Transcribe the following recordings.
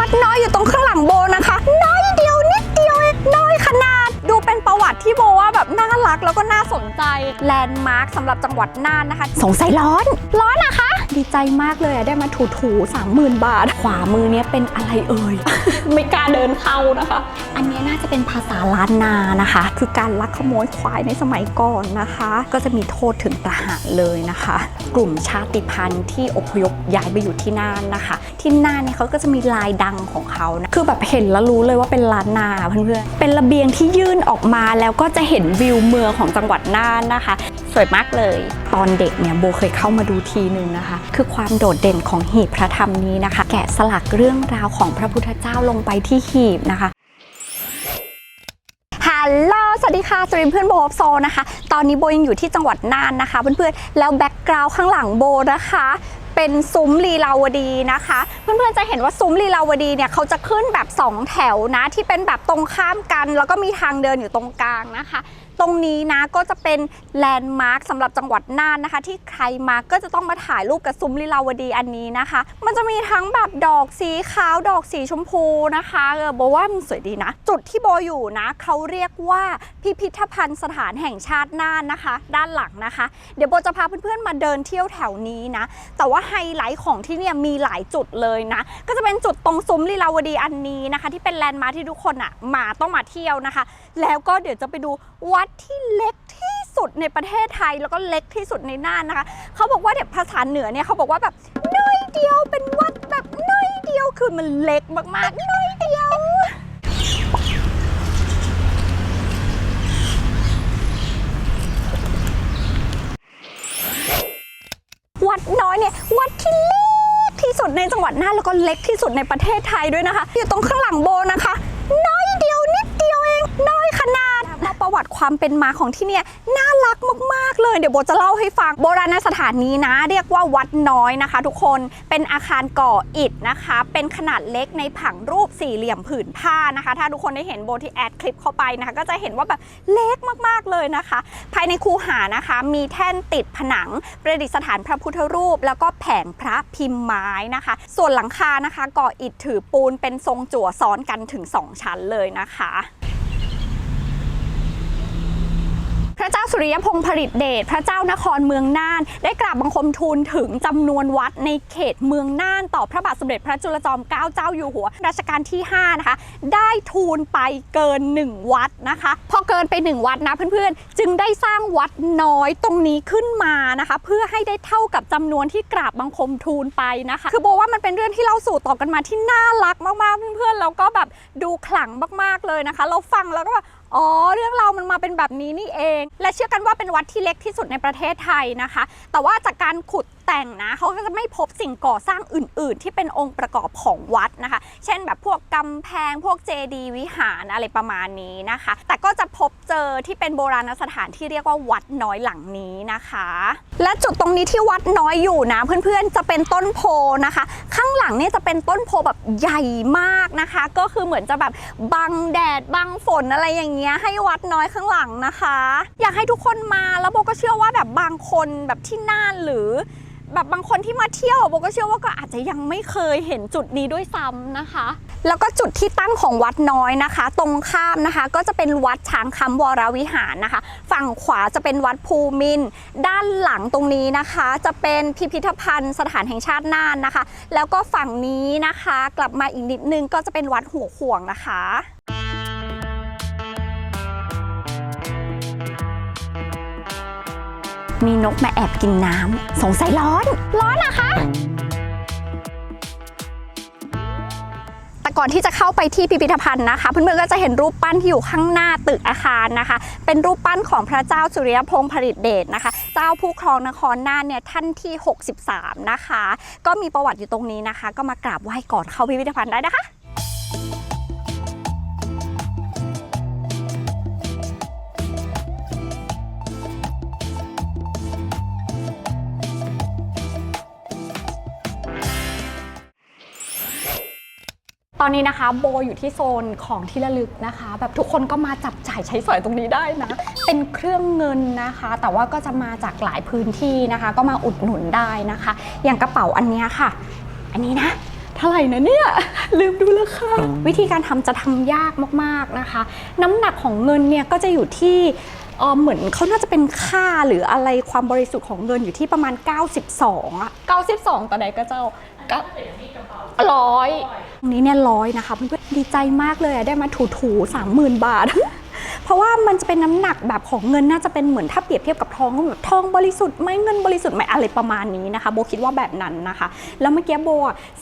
วัดน้อยอยู่ตรงข้างหลังโบนะคะ น้อยเดียวนิดเดียวเองน้อยขนาด ดูเป็นประวัติที่โบว่าแบบน่ารักแล้วก็น่าสนใจแลนด์มาร์คสำหรับจังหวัดน่านนะคะ สงสัยร้อน ร้อนนะคะ ดีใจมากเลยอะได้มาถูถูสามหมื่นบาท ขวามือเนี้ยเป็นอะไรเอ่ย ไม่กล้าเดินเข้านะคะ อันเนี้ยน่าจะเป็นภาษาล้านนานะคะ คือการลักขโมยควายในสมัยก่อนนะคะ ก็จะมีโทษถึงประหารเลยนะคะ กลุ่มชาติพันธุ์ที่อพยพย้ายไปอยู่ที่น่านนะคะ ที่น่านเนี่ยเขาก็จะมีลายดังของเขานะคือแบบเห็นแล้วรู้เลยว่าเป็นล้านนาเพื่อนๆเป็นระเบียงที่ยื่นออกมาแล้วก็จะเห็นวิวเมืองของจังหวัดน่านนะคะ วยมากเลย ตอนเด็กเนี่ยโบเคยเข้ามาดูทีหนึ่งนะคะ คือความโดดเด่นของหีบพระธรรมนี้นะคะ แกะสลักเรื่องราวของพระพุทธเจ้าลงไปที่หีบนะคะฮัลโหลสวัสดีค่ะสวัเพื่อนโบฮอปโซนะคะ ตอนนี้โบยังอยู่ที่จังหวัดน่านนะคะ เพื่อนๆ แล้วแบ็กกราวด์ข้างหลังโบนะคะ เป็นซุ้มลีลาวดีนะคะ เพื่อนๆ จะเห็นว่าซุ้มลีลาวดีเนี่ยเขาจะขึ้นแบบ 2 แถวนะ ที่เป็นแบบตรงข้ามกัน แล้วก็มีทางเดินอยู่ตรงกลางนะคะ ตรงนี้นะก็จะเป็นแลนด์มาร์คสำหรับจังหวัดน่านนะคะ ที่ใครมาก็จะต้องมาถ่ายรูปกับซุ้มลีลาวดีอันนี้นะคะ มันจะมีทั้งแบบดอกสีขาวดอกสีชมพูนะคะเออโบว่ามันสวยดีนะ จุดที่โบอยู่นะเขาเรียกว่าพิพิธภัณฑ์สถานแห่งชาติน่านนะคะ ด้านหลังนะคะ เดี๋ยวโบจะพาเพื่อนๆมาเดินเที่ยวแถวนี้นะ แต่ว่าไฮไลท์ของที่เนี่ยมีหลายจุดเลยนะ ก็จะเป็นจุดตรงซุ้มลีลาวดีอันนี้นะคะ ที่เป็นแลนด์มาร์คที่ทุกคนอะมาต้องมาเที่ยวนะคะ แล้วก็เดี๋ยวจะไปดูวัดที่เล็กที่สุดในประเทศไทยแล้วก็เล็กที่สุดในน่านนะคะ เขาบอกว่าเด็กภาษาเหนือเนี่ยเขาบอกว่าแบบน้อยเดียวเป็นวัดแบบน้อยเดียวคือมันเล็กมากๆน้อยเดียววัดน้อยเนี่ยวัดที่เล็กที่สุดในจังหวัดน่านแล้วก็เล็กที่สุดในประเทศไทยด้วยนะคะ อยู่ตรงข้างหลังโบนะคะ น้อยเดียวนิดเดียวเองน้อยขนาด ประวัติความเป็นมาของที่เนี่ยน่ารักมากๆเลย เดี๋ยวโบจะเล่าให้ฟังโบราณสถานนี้นะ เรียกว่าวัดน้อยนะคะ ทุกคนเป็นอาคารก่ออิฐนะคะ เป็นขนาดเล็กในผังรูปสี่เหลี่ยมผืนผ้านะคะ ถ้าทุกคนได้เห็นโบที่แอดคลิปเข้าไปนะคะก็จะเห็นว่าแบบเล็กมากๆเลยนะคะ ภายในคูหานะคะ มีแท่นติดผนังประดิษฐานพระพุทธรูป แล้วก็แผงพระพิมพ์ไม้นะคะ ส่วนหลังคานะคะ ก่ออิฐถือปูนเป็นทรงจั่วซ้อนกันถึง 2 ชั้นเลยนะคะ พ ระเจ้าสุริยพงษ์ผลิตเดชพระเจ้านครเมืองน่าน ได้กราบบังคมทูลถึงจำนวนวัดในเขตเมืองน่านต่อพระบาทสมเด็จพระจุลจอมเกล้าเจ้าอยู่หัวรัชกาลที่ 5 นะคะ ได้ทูลไปเกิน 1 วัดนะคะ พอเกินไป 1 วัดนะเพื่อนๆ จึงได้สร้างวัดน้อยตรงนี้ขึ้นมานะคะ เพื่อให้ได้เท่ากับจำนวนที่กราบบังคมทูลไปนะคะ คือโบว่ามันเป็นเรื่องที่เล่าสู่ต่อกันมาที่น่ารักมากๆเพื่อนๆแล้วก็แบบดูขลังมากๆเลยนะคะ เราฟังแล้วก็แบบ อ๋อ เรื่องเรามันมาเป็นแบบนี้นี่เอง และเชื่อกันว่าเป็นวัดที่เล็กที่สุดในประเทศไทยนะคะ แต่ว่าจากการขุด แต่งนะเขาก็จะไม่พบสิ่งก่อสร้างอื่น ๆ ที่เป็นองค์ประกอบของวัดนะคะ เช่นแบบพวกกำแพงพวกเจดีย์วิหารอะไรประมาณนี้นะคะ แต่ก็จะพบเจอที่เป็นโบราณสถานที่เรียกว่าวัดน้อยหลังนี้นะคะ และจุดตรงนี้ที่วัดน้อยอยู่นะ เพื่อนๆจะเป็นต้นโพนะคะ ข้างหลังเนี่ยจะเป็นต้นโพแบบใหญ่มากนะคะ ก็คือเหมือนจะแบบบังแดดบังฝนอะไรอย่างเงี้ยให้วัดน้อยข้างหลังนะคะ อยากให้ทุกคนมาแล้วโบก็เชื่อว่าแบบบางคนแบบที่น่านหรือ แบบบางคนที่มาเที่ยวโบก็เชื่อว่าก็อาจจะยังไม่เคยเห็นจุดนี้ด้วยซ้ำนะคะ แล้วก็จุดที่ตั้งของวัดน้อยนะคะ ตรงข้ามนะคะ ก็จะเป็นวัดช้างคำวรวิหารนะคะ ฝั่งขวาจะเป็นวัดภูมิน ด้านหลังตรงนี้นะคะ จะเป็นพิพิธภัณฑ์สถานแห่งชาติน่านนะคะ แล้วก็ฝั่งนี้นะคะ กลับมาอีกนิดนึงก็จะเป็นวัดหัวขวงนะคะ มีนกมาแอบกินน้ำสงสัยร้อน ร้อนนะคะ แต่ก่อนที่จะเข้าไปที่พิพิธภัณฑ์นะคะ เพื่อนๆก็จะเห็นรูปปั้นที่อยู่ข้างหน้าตึกอาคารนะคะ เป็นรูปปั้นของพระเจ้าสุริยพงษ์ผลิตเดชนะคะ เจ้าผู้ครองนครน่านเนี่ยท่านที่ 63 นะคะ ก็มีประวัติอยู่ตรงนี้นะคะ ก็มากราบไหว้ก่อนเข้าพิพิธภัณฑ์ได้นะคะ ตอนนี้นะคะโบอยู่ที่โซนของที่ระลึกนะคะ แบบทุกคนก็มาจับจ่ายใช้สอยตรงนี้ได้นะ เป็นเครื่องเงินนะคะ แต่ว่าก็จะมาจากหลายพื้นที่นะคะ ก็มาอุดหนุนได้นะคะ อย่างกระเป๋าอันเนี้ยค่ะ อันนี้นะเท่าไหร่นะเนี่ย ลืมดูราคาวิธีการทำจะทำยากมากๆนะคะ น้ำหนักของเงินเนี่ยก็จะอยู่ที่เออเหมือนเขาน่าจะเป็นค่าหรืออะไรความบริสุทธิ์ของเงินอยู่ที่ประมาณ 92อะ92 ต่อใดก็เจ้า ก็ร้อยตรงนี้เนี่ยร้อยนะคะเพื่อนๆดีใจมากเลยอะได้มาถูถูๆ30,000บาท เพราะว่ามันจะเป็นน้ำหนักแบบของเงินน่าจะเป็นเหมือนถ้าเปรียบเทียบกับทองก็แบบทองบริสุทธิ์ไหมเงินบริสุทธิ์ไหมอะไรประมาณนี้นะคะ โบคิดว่าแบบนั้นนะคะ แล้วเมื่อกี้โบ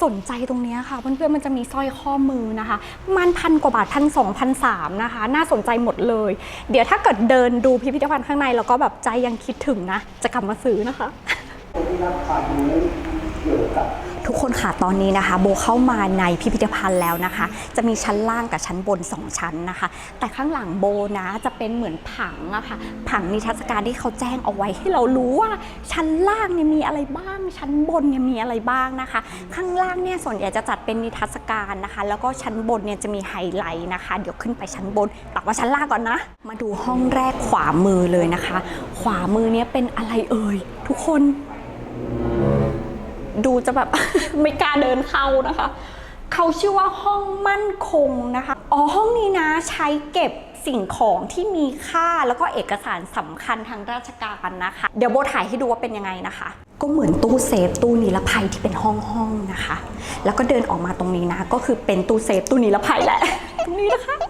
สนใจตรงนี้ค่ะเพื่อนๆมันจะมีสร้อยข้อมือนะคะมันพันกว่าบาทพันสองพันสามนะคะ น่าสนใจหมดเลย เดี๋ยวถ้าเกิดเดินดูพิพิธภัณฑ์ข้างในแล้วก็แบบใจยังคิดถึงนะจะกลับมาซื้อนะคะ ทุกคนค่ะตอนนี้นะคะ โบเข้ามาในพิพิธภัณฑ์แล้วนะคะ จะมีชั้นล่างกับชั้นบน 2 ชั้นนะคะ แต่ข้างหลังโบนะจะเป็นเหมือนผังอะค่ะผังนิทรรศการที่เขาแจ้งเอาไว้ให้เรารู้ว่า ชั้นล่างเนี่ยมีอะไรบ้าง ชั้นบนเนี่ยมีอะไรบ้างนะคะ ข้างล่างเนี่ยส่วนใหญ่จะจัดเป็นนิทรรศการนะคะ แล้วก็ชั้นบนเนี่ยจะมีไฮไลท์นะคะ เดี๋ยวขึ้นไปชั้นบนแต่ว่าชั้นล่างก่อนนะ มาดูห้องแรกขวามือเลยนะคะ ขวามือเนี่ยเป็นอะไรเอ่ยทุกคน ดูจะแบบ ไม่กล้าเดินเข้านะคะ เขาชื่อว่าห้องมั่นคงนะคะ อ๋อห้องนี้นะใช้เก็บสิ่งของที่มีค่าแล้วก็เอกสารสำคัญทางราชการนะคะ เดี๋ยวโบถ่ายให้ดูว่าเป็นยังไงนะคะ ก็เหมือนตู้เซฟตู้นิรภัยที่เป็นห้องห้องนะคะ แล้วก็เดินออกมาตรงนี้นะ ก็คือเป็นตู้เซฟตู้นิรภัยแหละตรงนี้นะคะ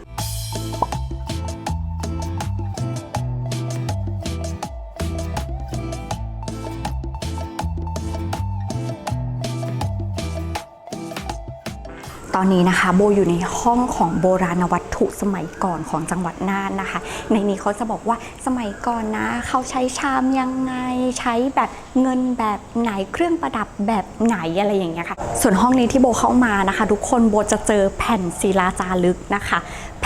ตอนนี้นะคะโบอยู่ในห้องของโบราณวัตถุสมัยก่อนของจังหวัดน่านนะคะ ในนี้เขาจะบอกว่าสมัยก่อนนะ เขาใช้ชามยังไงใช้แบบเงินแบบไหนเครื่องประดับแบบไหนอะไรอย่างเงี้ยค่ะ ส่วนห้องนี้ที่โบเข้ามานะคะ ทุกคนโบจะเจอแผ่นศิลาจารึกนะคะ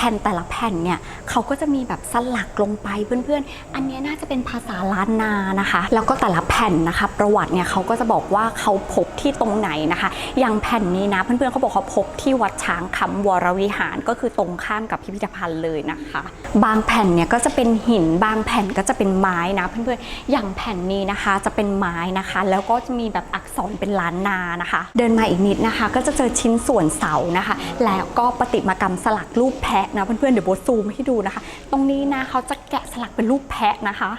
ผ่นแต่ละแผ่นเนี่ยเขาก็จะมีแบบสลักลงไปเพื่อนๆ อันนี้น่าจะเป็นภาษาล้านนานะคะ แล้วก็แต่ละแผ่นนะคะ ประวัติเนี่ยเขาก็จะบอกว่าเขาพบที่ตรงไหนนะคะ อย่างแผ่นนี้นะเพื่อนๆเขาบอกเขาพบที่วัดช้างคำวรวิหารก็คือตรงข้ามกับพิพิธภัณฑ์เลยนะคะ บางแผ่นเนี่ยก็จะเป็นหินบางแผ่นก็จะเป็นไม้นะเพื่อนๆ อย่างแผ่นนี้นะคะจะเป็นไม้นะคะ แล้วก็จะมีแบบอักษรเป็นล้านนานะคะ เดินมาอีกนิดนะคะ ก็จะเจอชิ้นส่วนเสานะคะ แล้วก็ประติมากรรมสลักรูปแพะนะเพื่อนๆเดี๋ยวโบซูมให้ดูนะคะ ตรงนี้นะเขาจะแกะสลักเป็นรูปแพะนะคะ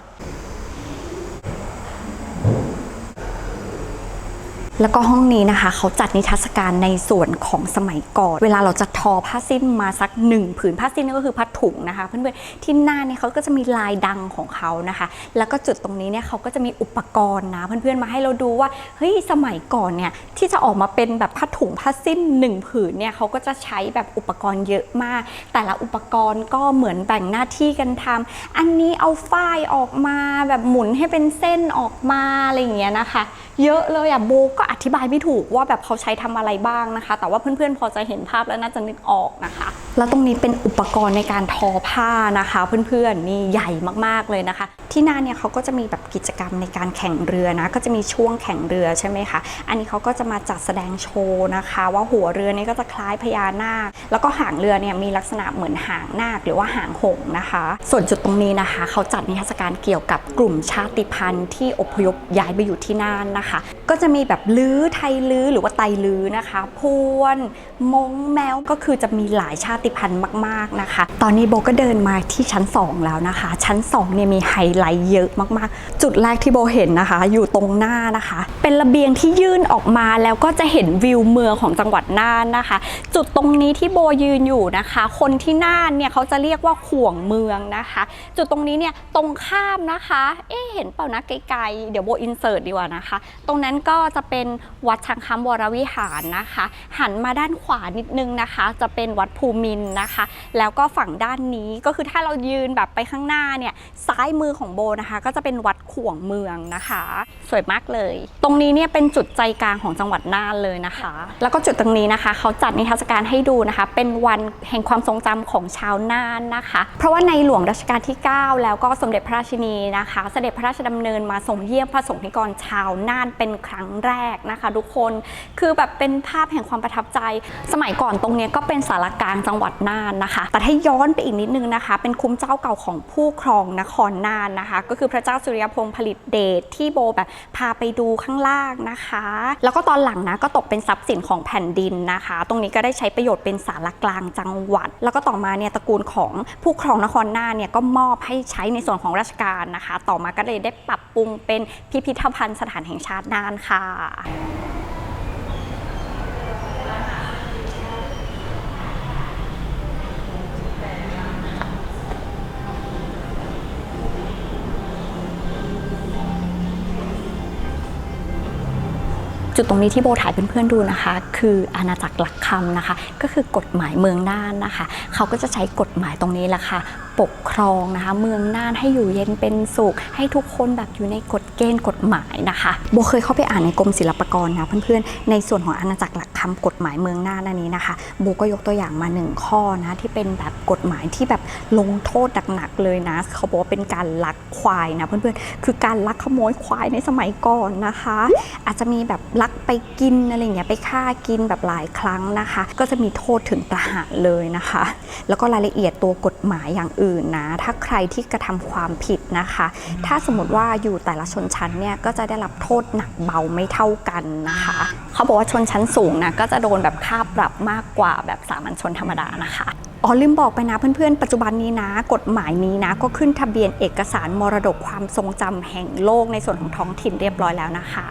แล้วก็ห้องนี้นะคะ เขาจัดนิทรรศการในส่วนของสมัยก่อน เวลาเราจะทอผ้าสิ้นมาสักหนึ่งผืนผ้าสิ้นนี่ก็คือผ้าถุงนะคะ เพื่อนๆที่หน้าเนี่ยเขาก็จะมีลายดังของเขานะคะ แล้วก็จุดตรงนี้เนี่ยเขาก็จะมีอุปกรณ์นะ เพื่อนๆมาให้เราดูว่าเฮ้ยสมัยก่อนเนี่ยที่จะออกมาเป็นแบบผ้าถุงผ้าสิ้นหนึ่งผืนเนี่ยเขาก็จะใช้แบบอุปกรณ์เยอะมาก แต่ละอุปกรณ์ก็เหมือนแบ่งหน้าที่กันทำอันนี้เอาฝ้ายออกมาแบบหมุนให้เป็นเส้นออกมาอะไรอย่างเงี้ยนะคะ เยอะเลยอะโบก็อธิบายไม่ถูกว่าแบบเขาใช้ทำอะไรบ้างนะคะ แต่ว่าเพื่อนๆพอจะเห็นภาพแล้วน่าจะนึกออกนะคะแล้วตรงนี้เป็นอุปกรณ์ในการทอผ้านะคะ เพื่อนๆนี่ใหญ่มากๆเลยนะคะ ที่น้าเนี่ยเขาก็จะมีแบบกิจกรรมในการแข่งเรือนะก็จะมีช่วงแข่งเรือใช่ไหมคะอันนี้เขาก็จะมาจัดแสดงโชว์นะคะ ว่าหัวเรือเนี่ยก็จะคล้ายพญานาค แล้วก็หางเรือเนี่ยมีลักษณะเหมือนหางนาคหรือว่าหางหงนะคะ ส่วนจุดตรงนี้นะคะเขาจัดนิทรรศการเกี่ยวกับกลุ่มชาติพันธุ์ที่อพยพย้ายไปอยู่ที่น่านนะคะ ก็จะมีแบบลื้อไทยลื้อหรือว่าไตลื้อนะคะพวนมงแมวก็คือจะมีหลายชาติติพันธ์มาก ๆนะคะ ตอนนี้โบก็เดินมาที่ชั้น 2 แล้วนะคะ ชั้น2เนี่ยมีไฮไลท์เยอะมากๆ จุดแรกที่โบเห็นนะคะ อยู่ตรงหน้านะคะ เป็นระเบียงที่ยื่นออกมาแล้วก็จะเห็นวิวเมืองของจังหวัดน่านนะคะ จุดตรงนี้ที่โบยืนอยู่นะคะ คนที่น่านเนี่ยเขาจะเรียกว่าข่วงเมืองนะคะ จุดตรงนี้เนี่ยตรงข้ามนะคะ เอ๊เห็นเปล่านะไกลๆเดี๋ยวโบอินเสิร์ตดีกว่านะคะ ตรงนั้นก็จะเป็นวัดช้างคำวรวิหารนะคะ หันมาด้านขวานิดนึงนะคะ จะเป็นวัดภูมินนะคะ แล้วก็ฝั่งด้านนี้ก็คือถ้าเรายืนแบบไปข้างหน้าเนี่ยซ้ายมือของโบนะคะ ก็จะเป็นวัดข่วงเมืองนะคะ สวยมากเลย ตรงนี้เนี่ยเป็นจุดใจกลางของจังหวัดน่านเลยนะคะ แล้วก็จุดตรงนี้นะคะ เขาจัดนิทรรศการให้ดูนะคะ เป็นวันแห่งความทรงจำของชาวน่านนะคะ เพราะว่าในหลวงรัชกาลที่ 9 แล้วก็สมเด็จพระราชินีนะคะ เสด็จพระราชดำเนินมาส่งเยี่ยมพระสงฆ์นิกรชาวน่านเป็นครั้งแรกนะคะ ทุกคนคือแบบเป็นภาพแห่งความประทับใจ สมัยก่อนตรงนี้ก็เป็นสารกลางจังหวัดวัดน่านนะคะ แต่ถ้าย้อนไปอีกนิดนึงนะคะ เป็นคุ้มเจ้าเก่าของผู้ครองนครน่านนะคะ ก็คือพระเจ้าสุริยพงศ์ผลิตเดชที่โบแบบพาไปดูข้างล่างนะคะ แล้วก็ตอนหลังนะก็ตกเป็นทรัพย์สินของแผ่นดินนะคะ ตรงนี้ก็ได้ใช้ประโยชน์เป็นศาลากลางจังหวัด แล้วก็ต่อมาเนี่ยตระกูลของผู้ครองนครน่านเนี่ยก็มอบให้ใช้ในส่วนของราชการนะคะ ต่อมาก็เลยได้ปรับปรุงเป็นพิพิธภัณฑ์สถานแห่งชาติน่านค่ะ จุดตรงนี้ที่โบถ่ายเพื่อนๆดูนะคะ คืออาณาจักรหลักคำนะคะ ก็คือกฎหมายเมืองน่านนะคะ เขาก็จะใช้กฎหมายตรงนี้แหละค่ะปกครองนะคะ เมืองน่านให้อยู่เย็นเป็นสุข ให้ทุกคนแบบอยู่ในกฎเกณฑ์กฎหมายนะคะโบเคยเข้าไปอ่านในกรมศิลปากรนะเพื่อนๆในส่วนของอาณาจักรหลักคำกฎหมายเมืองน่านอันนี้นะคะโบก็ยกตัวอย่างมาหนึ่งข้อนะที่เป็นแบบกฎหมายที่แบบลงโทษหนักๆเลยนะ เขาบอกว่าเป็นการลักควายนะเพื่อนๆคือการลักขโมยควายในสมัยก่อนนะคะ อาจจะมีแบบลักไปกินอะไรอย่างเงี้ยไปฆ่ากินแบบหลายครั้งนะคะ ก็จะมีโทษถึงประหารเลยนะคะ แล้วก็รายละเอียดตัวกฎหมายอย่างอื่นนะ ถ้าใครที่กระทำความผิดนะคะ ถ้าสมมติว่าอยู่แต่ละชนชั้นเนี่ยก็จะได้รับโทษหนักเบาไม่เท่ากันนะคะ เขาบอกว่าชนชั้นสูงนะก็จะโดนแบบค่าปรับมากกว่าแบบสามัญชนธรรมดานะคะอ๋อลืมบอกไปนะเพื่อนๆ ปัจจุบันนี้นะ กฎหมายนี้นะ ก็ขึ้นทะเบียนเอกสารมรดกความทรงจำแห่งโลกในส่วนของท้องถิ่นเรียบร้อยแล้วนะคะ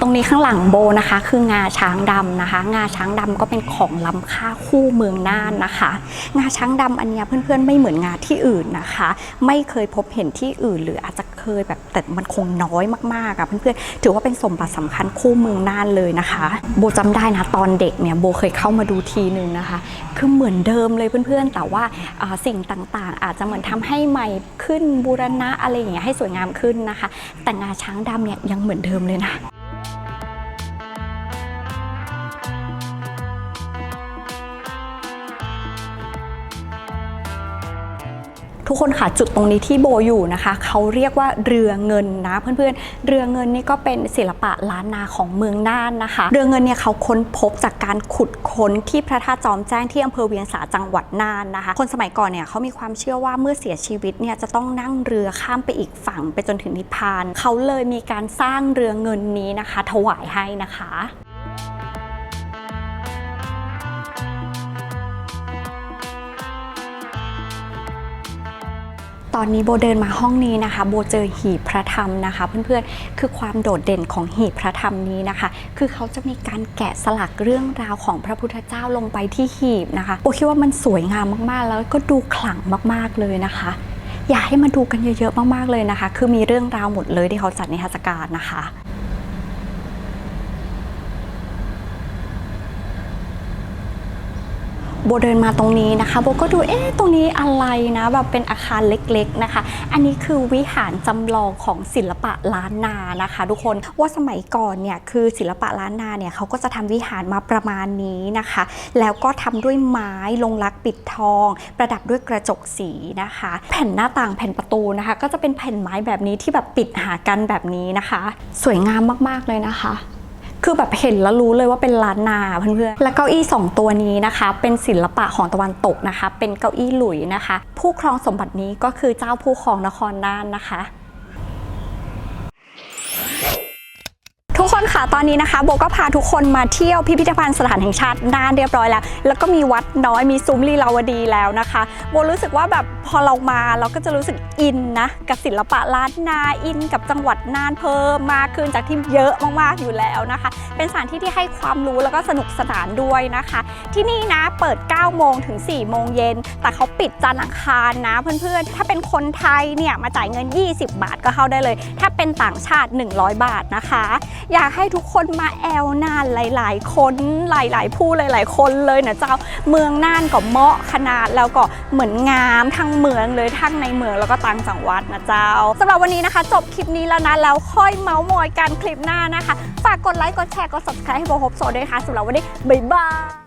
ตรงนี้ข้างหลังโบนะคะ คืองาช้างดำนะคะ งาช้างดำก็เป็นของล้ำค่าคู่เมืองน่านนะคะ งาช้างดำอันเนี้ยเพื่อนๆไม่เหมือนงาที่อื่นนะคะ ไม่เคยพบเห็นที่อื่น หรืออาจจะเคยแบบแต่มันคงน้อยมากๆอะเพื่อนๆถือว่าเป็นสมบัติสำคัญคู่เมืองน่านเลยนะคะ โบจำได้นะตอนเด็กเนี่ยโบเคยเข้ามาดูทีนึงนะคะ คือเหมือนเดิมเลยเพื่อนๆ แต่ว่าอ่าสิ่งต่างๆ อาจจะเหมือนทำให้ใหม่ขึ้นบูรณะอะไรอย่างเงี้ยให้สวยงามขึ้นนะคะ แต่งาช้างดำเนี่ยยังเหมือนเดิมเลยนะ ทุกคนค่ะจุดตรงนี้ที่โบอยู่นะคะเขาเรียกว่าเรือเงินนะเพื่อนๆ เรือเงินนี่ก็เป็นศิลปะล้านนาของเมืองน่านนะคะ เรือเงินเนี่ยเขาค้นพบจากการขุดค้นที่พระธาตุจอมแจ้งที่อำเภอเวียงสาจังหวัดน่านนะคะ คนสมัยก่อนเนี่ยเขามีความเชื่อว่าเมื่อเสียชีวิตเนี่ยจะต้องนั่งเรือข้ามไปอีกฝั่งไปจนถึงนิพพานเขาเลยมีการสร้างเรือเงินนี้นะคะ ถวายให้นะคะ ตอนนี้โบเดินมาห้องนี้นะคะ โบเจอหีบพระธรรมนะคะ เพื่อนๆ คือความโดดเด่นของหีบพระธรรมนี้นะคะ คือเขาจะมีการแกะสลักเรื่องราวของพระพุทธเจ้าลงไปที่หีบนะคะ โบคิดว่ามันสวยงามมากๆ แล้วก็ดูขลังมากๆเลยนะคะอยากให้มาดูกันเยอะๆ มากๆ เลยนะคะ คือมีเรื่องราวหมดเลยที่เขาจัดในเทรรศกาลนะคะ โบเดินมาตรงนี้นะคะโบก็ดูเอ๊ะตรงนี้อะไรนะแบบเป็นอาคารเล็กๆนะคะ อันนี้คือวิหารจำลองของศิลปะล้านนานะคะ ทุกคนว่าสมัยก่อนเนี่ยคือศิลปะล้านนาเนี่ยเขาก็จะทำวิหารมาประมาณนี้นะคะ แล้วก็ทำด้วยไม้ลงรักปิดทอง ประดับด้วยกระจกสีนะคะ แผ่นหน้าต่างแผ่นประตูนะคะ ก็จะเป็นแผ่นไม้แบบนี้ที่แบบปิดหากันแบบนี้นะคะ สวยงามมากๆเลยนะคะ คือแบบเห็นแล้วรู้เลยว่าเป็นล้านนาเพื่อนๆ และเก้าอี้ 2 ตัวนี้นะคะ เป็นศิลปะของตะวันตกนะคะ เป็นเก้าอี้หลุยนะคะ ผู้ครองสมบัตินี้ก็คือเจ้าผู้ครองนครน่านนะคะทุกคนค่ะตอนนี้นะคะโบก็พาทุกคนมาเที่ยวพิพิธภัณฑ์สถานแห่งชาติน่านเรียบร้อยแล้ว แล้วก็มีวัดน้อยมีซุ้มลีลาวดีแล้วนะคะ โบรู้สึกว่าแบบพอเรามาเราก็จะรู้สึกอินนะกับศิลปะล้านนาอิน กับจังหวัดน่านเพิ่มมากขึ้นจากที่เยอะมากๆอยู่แล้วนะคะ เป็นสถานที่ที่ให้ความรู้แล้วก็สนุกสนานด้วยนะคะ ที่นี่นะเปิด 9 โมงถึง 4 โมงเย็น แต่เขาปิดจันทร์อังคารนะเพื่อนๆ ถ้าเป็นคนไทยเนี่ยมาจ่ายเงิน 20 บาทก็เข้าได้เลย ถ้าเป็นต่างชาติ 100 บาทนะคะ อยากให้ทุกคนมาแอลน่านหลาย ๆ คนหลายๆ ผู้หลาย ๆ คนเลยนะเจ้าเมืองน่านก็เหมาะขนาดแล้วก็เหมือนงามทั้งเมืองเลยทั้งในเมืองแล้วก็ต่างจังหวัดนะเจ้าสำหรับวันนี้นะคะ จบคลิปนี้แล้วนะแล้วค่อยเมาส์มอยกันคลิปหน้านะคะ ฝากกดไลค์กดแชร์กด subscribe ให้โบฮบโซด้วยค่ะสำหรับวันนี้บ๊ายบาย